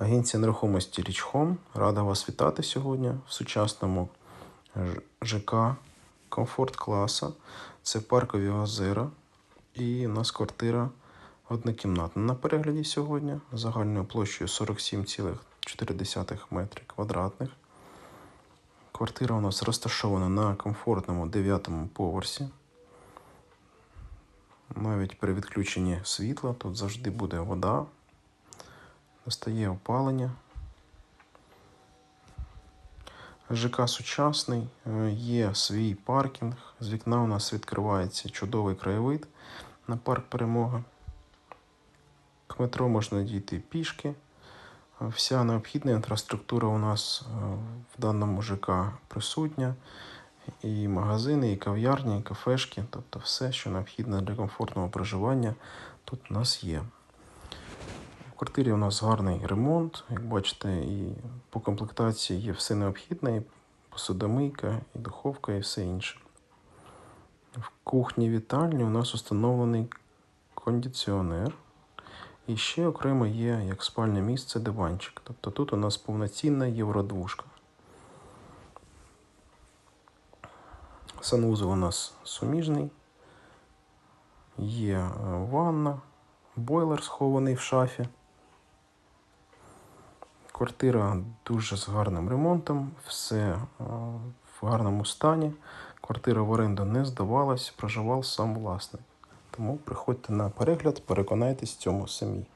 Агенція нерухомості Річхом рада вас вітати сьогодні в сучасному ЖК комфорт класа. Це паркові озера. І у нас квартира однокімнатна на перегляді сьогодні загальною площею 47,4 метри квадратних. Квартира у нас розташована на комфортному 9 поверсі. Навіть при відключенні світла тут завжди буде вода, Настає опалення. ЖК сучасний, е, є свій паркінг. З вікна у нас відкривається чудовий краєвид на парк Перемога. К метро можна дійти пішки. Е, Вся необхідна інфраструктура у нас е, в даному ЖК присутня. І магазини, і кав'ярні, і кафешки, тобто все, що необхідне для комфортного проживання, тут у нас є. Квартирі у нас гарний ремонт. Як бачите, і по комплектації є все необхідне, і посудомийка, і духовка, і все інше. В кухні вітальні у нас встановлений кондиціонер. І ще окремо є як спальне місце диванчик. Тобто тут у нас повноцінна євродвушка. Санвузол у нас суміжний. Є е, ванна, бойлер схований в шафі. Квартира дуже з гарним ремонтом, все е, в гарному стані. Квартира в оренду не здавалась, проживав сам власник. Тому приходьте на перегляд, переконайтесь в цьому самі.